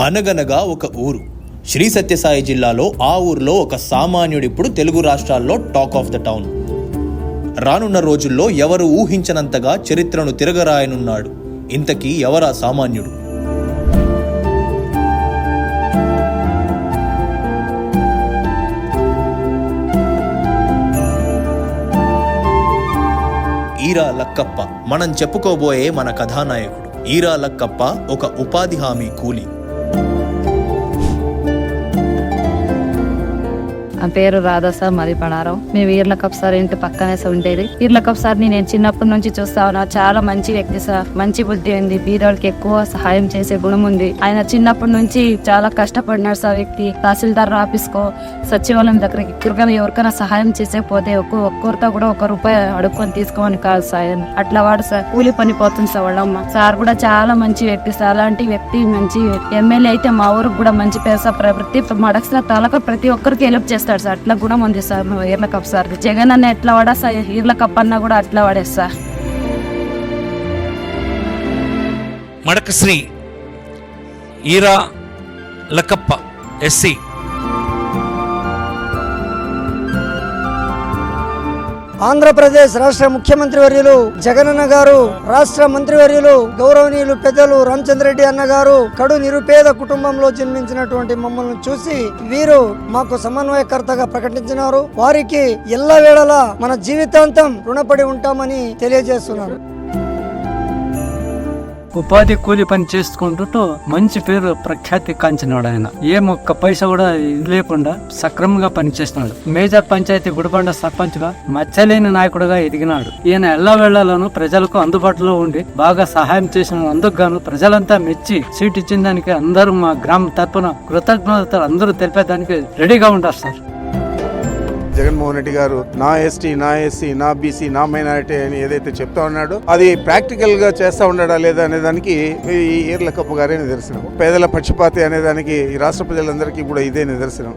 అనగనగా ఒక ఊరు. శ్రీ సత్యసాయి జిల్లాలో ఆ ఊర్లో ఒక సామాన్యుడిప్పుడు తెలుగు రాష్ట్రాల్లో టాక్ ఆఫ్ ద టౌన్. రానున్న రోజుల్లో ఎవరు ఊహించనంతగా చరిత్రను తిరగరాయనున్నాడు. ఇంతకీ ఎవరా సామాన్యుడు? ఈరా లక్కప్ప. మనం చెప్పుకోబోయే మన కథానాయకుడు. ఈరా లక్కప్ప ఒక ఉపాధి హామీ కూలీ. 嗯。నా పేరు రాధా సార్ మరి పడారం మేము వీర్ల కప్ సార్ ఇంటి పక్కనే ఉండేది. వీర్ల కప్ సార్ని నేను చిన్నప్పటి నుంచి చూస్తా ఉన్నా. చాలా మంచి వ్యక్తి సార్. మంచి బుద్ధి ఉంది. బీదోళ్ళకి ఎక్కువ సహాయం చేసే గుణం ఉంది. ఆయన చిన్నప్పటి నుంచి చాలా కష్టపడినాడు సార్ వ్యక్తి. తహసీల్దార్ ఆఫీస్ కో సచివాలయం దగ్గరికి ఎక్కడికైనా ఎవరికైనా సహాయం చేసేపోతే ఒక్క ఒక్కరితో కూడా ఒక రూపాయి అడుక్కొని తీసుకోమని కాదు సార్ అట్లా వాడు సార్ కూలి పని పోతుంది సార్ వాళ్ళమ్మ. సార్ కూడా చాలా మంచి వ్యక్తి సార్. అలాంటి వ్యక్తి మంచి ఎమ్మెల్యే అయితే మా ఊరికి కూడా మంచి పేరు సార్. ప్రతి మడక్స తాలూకా ప్రతి ఒక్కరికి హెల్ప్ చేస్తారు చేస్తాడు సార్. అట్లా గుణం ఉంది సార్ మా కప్ సార్. జగన్ అన్న ఎట్లా వాడా సార్? ఈర్ల కప్ అన్న కూడా అట్లా వాడేస్తా సార్. మడకశ్రీ ఈరా లకప్ప ఎస్సీ. ఆంధ్రప్రదేశ్ రాష్ట్ర ముఖ్యమంత్రి వర్యులు జగనన్న గారు రాష్ట్ర మంత్రివర్యులు గౌరవనీయులు పెద్దలు రామచంద్రరెడ్డి అన్న గారు కడు నిరుపేద కుటుంబంలో జన్మించినటువంటి మమ్మల్ని చూసి వీరు మాకు సమన్వయకర్తగా ప్రకటించినారు. వారికి ఎల్లవేళలా మన జీవితాంతం రుణపడి ఉంటామని తెలియజేస్తున్నారు. ఉపాధి కూలి పని చేసుకుంటూ మంచి పేరు ప్రఖ్యాతి కాంచినాడు ఆయన. ఏం ఒక్క పైసా కూడా ఇది లేకుండా సక్రమంగా పనిచేస్తున్నాడు. మేజర్ పంచాయతీ గుడిబండ సర్పంచ్గా మచ్చలేని నాయకుడుగా ఎదిగినాడు. ఈయన ఎల్లా వెళ్ళాలను ప్రజలకు అందుబాటులో ఉండి బాగా సహాయం చేసిన అందుకు గాను ప్రజలంతా మెచ్చి సీట్ ఇచ్చిన దానికి అందరూ మా గ్రామం తరపున కృతజ్ఞతలు అందరూ తెలిపేదానికి రెడీగా ఉంటారు సార్. జగన్మోహన్ రెడ్డి గారు నా ఎస్టీ నా ఎస్సీ నా బీసీ నా మైనారిటీ అని ఏదైతే చెప్తా ఉన్నాడో అది ప్రాక్టికల్గా చేస్తా ఉన్నాడా లేదా అనే దానికి ఈ ఈర్ల కప్పు గారే నిదర్శనం. పేదల పక్షపాతి అనే దానికి ఈ రాష్ట్ర ప్రజలందరికీ కూడా ఇదే నిదర్శనం.